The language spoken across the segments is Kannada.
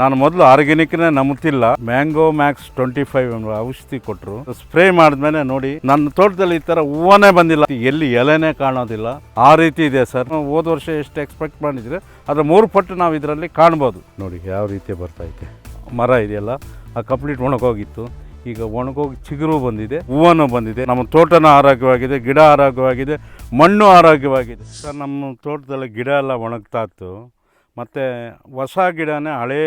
ನಾನು ಮೊದಲು ಆರ್ಗ್ಯಾನಿಕ್ನೇ ನಂಬುತ್ತಿಲ್ಲ ಮ್ಯಾಂಗೋ ಮ್ಯಾಕ್ಸ್ ಟ್ವೆಂಟಿ ಫೈವ್ ಔಷಧಿ ಕೊಟ್ಟರು ಸ್ಪ್ರೇ ಮಾಡಿದ್ಮೇಲೆ ನೋಡಿ, ನನ್ನ ತೋಟದಲ್ಲಿ ಈ ಥರ ಹೂವನೇ ಬಂದಿಲ್ಲ. ಎಲ್ಲಿ ಎಲೆನೇ ಕಾಣೋದಿಲ್ಲ. ಆ ರೀತಿ ಇದೆ ಸರ್. ಹೋದ ವರ್ಷ ಎಷ್ಟು ಎಕ್ಸ್ಪೆಕ್ಟ್ ಮಾಡಿದ್ರೆ, ಅದರ ಮೂರು ಪಟ್ಟು ನಾವು ಇದರಲ್ಲಿ ಕಾಣ್ಬೋದು. ನೋಡಿ ಯಾವ ರೀತಿ ಬರ್ತಾ ಇದೆ. ಮರ ಇದೆಯಲ್ಲ, ಆ ಕಂಪ್ಲೀಟ್ ಒಣಗೋಗಿತ್ತು. ಈಗ ಒಣಗೋಗಿ ಚಿಗುರು ಬಂದಿದೆ, ಹೂವನು ಬಂದಿದೆ. ನಮ್ಮ ತೋಟನ ಆರೋಗ್ಯವಾಗಿದೆ, ಗಿಡ ಆರೋಗ್ಯವಾಗಿದೆ, ಮಣ್ಣು ಆರೋಗ್ಯವಾಗಿದೆ. ಸರ್, ನಮ್ಮ ತೋಟದಲ್ಲಿ ಗಿಡ ಎಲ್ಲ ಒಣಗ್ತಾ ಇತ್ತು. ಮತ್ತು ಹೊಸ ಗಿಡನೇ ಹಳೇ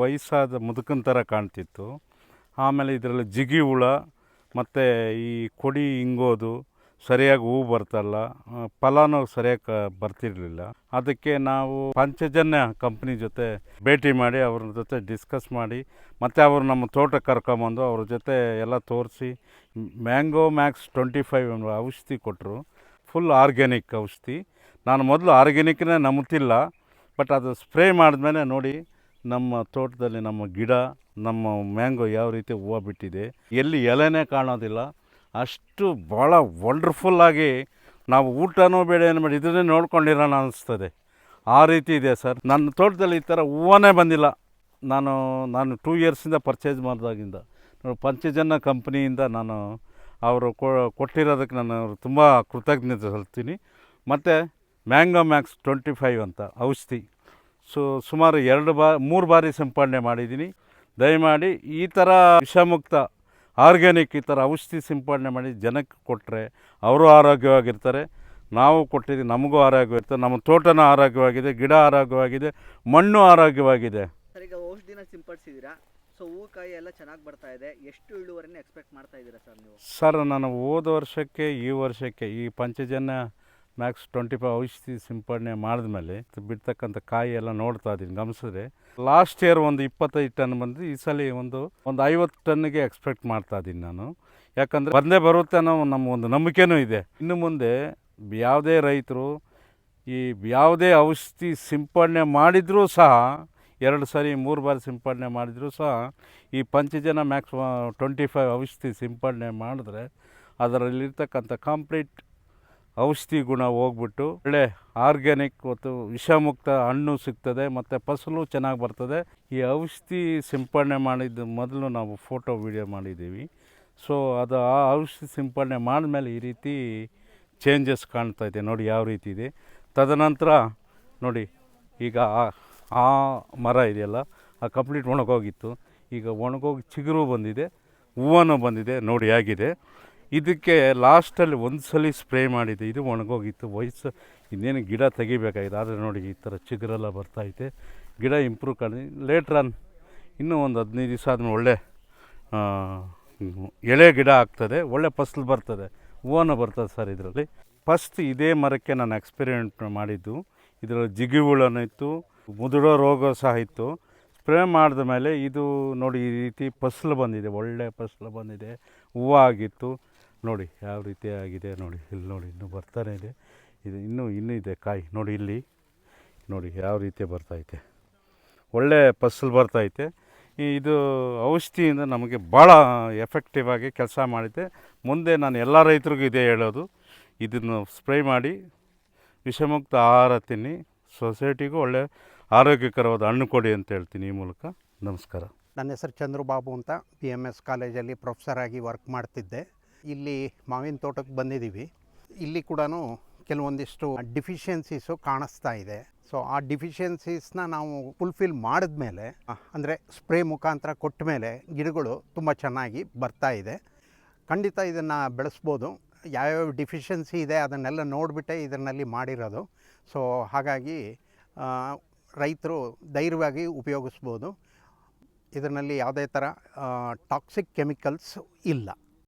ವಯಸ್ಸಾದ ಮುದುಕನ ಥರ ಕಾಣ್ತಿತ್ತು. ಆಮೇಲೆ ಇದರಲ್ಲಿ ಜಿಗಿ ಹುಳ, ಮತ್ತು ಈ ಕೊಡಿ ಹಿಂಗೋದು ಸರಿಯಾಗಿ ಹೂ ಬರ್ತಲ್ಲ ಫಲನೂ ಸರಿಯಾಗಿ ಬರ್ತಿರಲಿಲ್ಲ. ಅದಕ್ಕೆ ನಾವು ಪಂಚಜನ್ಯ ಕಂಪ್ನಿ ಜೊತೆ ಭೇಟಿ ಮಾಡಿ ಅವ್ರ ಜೊತೆ ಡಿಸ್ಕಸ್ ಮಾಡಿ, ಮತ್ತು ಅವರು ನಮ್ಮ ತೋಟಕ್ಕೆ ಕರ್ಕೊಂಬಂದು ಅವ್ರ ಜೊತೆ ಎಲ್ಲ ತೋರಿಸಿ, ಮ್ಯಾಂಗೋ ಮ್ಯಾಕ್ಸ್ ಟ್ವೆಂಟಿ ಫೈವ್ ಔಷಧಿ ಕೊಟ್ಟರು ಫುಲ್ ಆರ್ಗ್ಯಾನಿಕ್ ಔಷಧಿ. ನಾನು ಮೊದಲು ಆರ್ಗ್ಯಾನಿಕ್ನೇ ನಂಬ್ತಿಲ್ಲ. ಬಟ್ ಅದು ಸ್ಪ್ರೇ ಮಾಡಿದ್ಮೇಲೆ ನೋಡಿ, ನಮ್ಮ ತೋಟದಲ್ಲಿ ನಮ್ಮ ಗಿಡ, ನಮ್ಮ ಮ್ಯಾಂಗೋ ಯಾವ ರೀತಿ ಹೂವು ಬಿಟ್ಟಿದೆ, ಎಲ್ಲಿ ಎಲೆನೇ ಕಾಣೋದಿಲ್ಲ, ಅಷ್ಟು ಭಾಳ ವಂಡರ್ಫುಲ್ಲಾಗಿ ನಾವು ಊಟನೂ ಬೇಡ ಏನು ಮಾಡಿ ಇದನ್ನೇ ನೋಡ್ಕೊಂಡಿರೋಣ ಅನ್ನಿಸ್ತದೆ ಆ ರೀತಿ ಇದೆ ಸರ್. ನನ್ನ ತೋಟದಲ್ಲಿ ಈ ಥರ ಹೂವನೇ ಬಂದಿಲ್ಲ. ನಾನು ನಾನು ಟೂ ಇಯರ್ಸಿಂದ ಪರ್ಚೇಸ್ ಮಾಡಿದಾಗಿಂದ. ನೋಡಿ ಪಂಚಜನ್ನ ಕಂಪ್ನಿಯಿಂದ ನಾನು ಅವರು ಕೊಟ್ಟಿರೋದಕ್ಕೆ ನಾನು ತುಂಬ ಕೃತಜ್ಞತೆ ಸಲ್ತೀನಿ ಮತ್ತು ಮ್ಯಾಂಗೋ ಮ್ಯಾಕ್ಸ್ ಟ್ವೆಂಟಿ ಫೈವ್ ಅಂತ ಔಷಧಿ. ಸೊ ಸುಮಾರು ಎರಡು ಬಾ ಮೂರು ಬಾರಿ ಸಿಂಪಡಣೆ ಮಾಡಿದ್ದೀನಿ. ದಯಮಾಡಿ ಈ ಥರ ವಿಷಮುಕ್ತ ಆರ್ಗ್ಯಾನಿಕ್ ಈ ಥರ ಔಷಧಿ ಸಿಂಪಡಣೆ ಮಾಡಿ ಜನಕ್ಕೆ ಕೊಟ್ಟರೆ ಅವರು ಆರೋಗ್ಯವಾಗಿರ್ತಾರೆ. ನಾವು ಕೊಟ್ಟಿದ್ದೀವಿ ನಮಗೂ ಆರೋಗ್ಯವಿರ್ತಾರೆ ನಮ್ಮ ತೋಟನ ಆರೋಗ್ಯವಾಗಿದೆ ಗಿಡ ಆರೋಗ್ಯವಾಗಿದೆ ಮಣ್ಣು ಆರೋಗ್ಯವಾಗಿದೆ. ಸರ್ ಈಗ ಔಷಧಿನ ಸಿಂಪಡಿಸಿದ್ದೀರಾ? ಸೊ ಹೂಕಾಯಿ ಎಲ್ಲ ಚೆನ್ನಾಗಿ ಬರ್ತಾ ಇದೆ. ಎಷ್ಟು ಇಳುವರಿನ ಎಕ್ಸ್ಪೆಕ್ಟ್ ಮಾಡ್ತಾ ಇದ್ದೀರಾ ಸರ್ ನೀವು? ಸರ್ ನಾನು ಹೋದ ವರ್ಷಕ್ಕೆ ಈ ವರ್ಷಕ್ಕೆ ಈ ಪಂಚಜನ್ಯ ಮ್ಯಾಕ್ಸ್ ಟ್ವೆಂಟಿ ಫೈವ್ ಔಷಧಿ ಸಿಂಪಡಣೆ ಮಾಡಿದ್ಮೇಲೆ ಬಿಡ್ತಕ್ಕಂಥ ಕಾಯಿ ಎಲ್ಲ ನೋಡ್ತಾ ಇದ್ದೀನಿ, ಗಮನಿಸಿದ್ರೆ. ಲಾಸ್ಟ್ ಇಯರ್ ಒಂದು ಇಪ್ಪತ್ತೈದು ಟನ್ ಬಂದು ಈ ಸಲ ಒಂದು ಒಂದು ಐವತ್ತು ಟನ್ನಿಗೆ ಎಕ್ಸ್ಪೆಕ್ಟ್ ಮಾಡ್ತಾ ಇದ್ದೀನಿ ನಾನು. ಯಾಕಂದರೆ ಬಂದೇ ಬರುತ್ತೆ ಅನ್ನೋ ನಮ್ಮ ಒಂದು ನಂಬಿಕೆನೂ ಇದೆ. ಇನ್ನು ಮುಂದೆ ಯಾವುದೇ ರೈತರು ಈ ಯಾವುದೇ ಔಷಧಿ ಸಿಂಪಡಣೆ ಮಾಡಿದರೂ ಸಹ, ಎರಡು ಸರಿ, ಮೂರು ಬಾರಿ ಸಿಂಪಡಣೆ ಮಾಡಿದರೂ ಸಹ, ಈ ಪಂಚಜನ ಮ್ಯಾಕ್ಸ್ ಟ್ವೆಂಟಿ ಫೈವ್ ಔಷಧಿ ಸಿಂಪಡಣೆ ಮಾಡಿದ್ರೆ ಅದರಲ್ಲಿರ್ತಕ್ಕಂಥ ಕಂಪ್ಲೀಟ್ ಔಷಧಿ ಗುಣ ಹೋಗ್ಬಿಟ್ಟು ಒಳ್ಳೆ ಆರ್ಗ್ಯಾನಿಕ್ ಮತ್ತು ವಿಷಮುಕ್ತ ಹಣ್ಣು ಸಿಗ್ತದೆ, ಮತ್ತು ಫಸಲು ಚೆನ್ನಾಗಿ ಬರ್ತದೆ. ಈ ಔಷಧಿ ಸಿಂಪಡಣೆ ಮಾಡಿದ ಮೊದಲು ನಾವು ಫೋಟೋ, ವೀಡಿಯೋ ಮಾಡಿದ್ದೀವಿ. ಸೊ, ಅದು ಆ ಔಷಧಿ ಸಿಂಪಡಣೆ ಮಾಡಿದ್ಮೇಲೆ ಈ ರೀತಿ ಚೇಂಜಸ್ ಕಾಣ್ತಾ ಇದೆ. ನೋಡಿ ಯಾವ ರೀತಿ ಇದೆ. ತದನಂತರ ನೋಡಿ, ಈಗ ಆ- ಮರ ಇದೆಯಲ್ಲ, ಆ ಕಂಪ್ಲೀಟ್ ಒಣಗೋಗಿತ್ತು. ಈಗ ಒಣಗೋಗಿ ಚಿಗುರು ಬಂದಿದೆ ಹೂವನ್ನು ಬಂದಿದೆ. ನೋಡಿ, ಹೇಗಿದೆ. ಇದಕ್ಕೆ ಲಾಸ್ಟಲ್ಲಿ ಒಂದು ಸಲ ಸ್ಪ್ರೇ ಮಾಡಿದೆ. ಇದು ಒಣಗೋಗಿತ್ತು. ವಯಸ್ಸು, ಇನ್ನೇನು ಗಿಡ ತೆಗಿಬೇಕಾಗಿದೆ. ಆದರೆ ನೋಡಿ, ಈ ಥರ ಚಿಗುರೆಲ್ಲ ಬರ್ತಾಯಿದೆ ಗಿಡ ಇಂಪ್ರೂವ್ ಕಾಣಿ ಲೇಟ್ರ್ ಆನ್ ಇನ್ನೂ ಒಂದು ಹದಿನೈದು ದಿವಸ ಆದಮೇಲೆ ಒಳ್ಳೆ ಎಳೆ ಗಿಡ ಆಗ್ತದೆ. ಒಳ್ಳೆ ಫಸ್ಲು ಬರ್ತದೆ. ಹೂವನ್ನು ಬರ್ತದೆ ಸರ್ ಇದರಲ್ಲಿ. ಫಸ್ಟ್ ಇದೇ ಮರಕ್ಕೆ ನಾನು ಎಕ್ಸ್ಪೆರಿಮೆಂಟ್ ಮಾಡಿದ್ದು. ಇದರಲ್ಲಿ ಜಿಗಿ ಇತ್ತು ಮುದುಡೋ ರೋಗ ಸಹ ಇತ್ತು. ಸ್ಪ್ರೇ ಮಾಡಿದ ಮೇಲೆ ಇದು ನೋಡಿ, ಈ ರೀತಿ ಫಸ್ಲು ಬಂದಿದೆ. ಒಳ್ಳೆ ಫಸ್ಲು ಬಂದಿದೆ. ಹೂವು ಆಗಿತ್ತು ನೋಡಿ, ಯಾವ ರೀತಿ ಆಗಿದೆ ನೋಡಿ, ಇಲ್ಲಿ ನೋಡಿ, ಇನ್ನೂ ಬರ್ತಾನೆ ಇದೆ. ಇದು ಇನ್ನೂ ಇನ್ನೂ ಇದೆ ಕಾಯಿ, ನೋಡಿ ಇಲ್ಲಿ. ನೋಡಿ, ಯಾವ ರೀತಿ ಬರ್ತೈತೆ ಒಳ್ಳೆ ಫಸಲು ಬರ್ತೈತೆ ಇದು. ಔಷಧಿಯಿಂದ ನಮಗೆ ಭಾಳ ಎಫೆಕ್ಟಿವ್ ಆಗಿ ಕೆಲಸ ಮಾಡಿದೆ. ಮುಂದೆ ನಾನು ಎಲ್ಲ ರೈತರಿಗೂ ಇದೇ ಹೇಳೋದು. ಇದನ್ನು ಸ್ಪ್ರೇ ಮಾಡಿ, ವಿಷಮುಕ್ತ ಆಹಾರ ತಿನ್ನಿ. ಸೊಸೈಟಿಗೂ ಒಳ್ಳೆ ಆರೋಗ್ಯಕರವಾದ ಹಣ್ಣು ಕೊಡಿ ಅಂತ ಹೇಳ್ತೀನಿ ಈ ಮೂಲಕ. ನಮಸ್ಕಾರ. ನನ್ನ ಹೆಸರು ಚಂದ್ರಬಾಬು ಅಂತ. ಪಿ ಎಂ ಎಸ್ ಕಾಲೇಜಲ್ಲಿ ಪ್ರೊಫೆಸರ್ ಆಗಿ ವರ್ಕ್ ಮಾಡ್ತಿದ್ದೆ. ಇಲ್ಲಿ ಮಾವಿನ ತೋಟಕ್ಕೆ ಬಂದಿದ್ದೀವಿ. ಇಲ್ಲಿ ಕೂಡ ಕೆಲವೊಂದಿಷ್ಟು ಡಿಫಿಷಿಯನ್ಸೀಸು ಕಾಣಿಸ್ತಾ ಇದೆ. ಸೊ ಆ ಡಿಫಿಷಿಯನ್ಸೀಸ್ನ ನಾವು ಫುಲ್ಫಿಲ್ ಮಾಡಿದ್ಮೇಲೆ, ಅಂದರೆ ಸ್ಪ್ರೇ ಮುಖಾಂತರ ಕೊಟ್ಟ ಮೇಲೆ ಗಿಡಗಳು ತುಂಬ ಚೆನ್ನಾಗಿ ಬರ್ತಾ ಇದೆ. ಖಂಡಿತ ಇದನ್ನು ಬೆಳೆಸ್ಬೋದು. ಯಾವ್ಯಾವ ಡಿಫಿಷಿಯನ್ಸಿ ಇದೆ ಅದನ್ನೆಲ್ಲ ನೋಡಿಬಿಟ್ಟೆ ಇದರಲ್ಲಿ ಮಾಡಿರೋದು. ಸೊ ಹಾಗಾಗಿ ರೈತರು ಧೈರ್ಯವಾಗಿ ಉಪಯೋಗಿಸ್ಬೋದು. ಇದರಲ್ಲಿ ಯಾವುದೇ ಥರ ಟಾಕ್ಸಿಕ್ ಕೆಮಿಕಲ್ಸ್ ಇಲ್ಲ.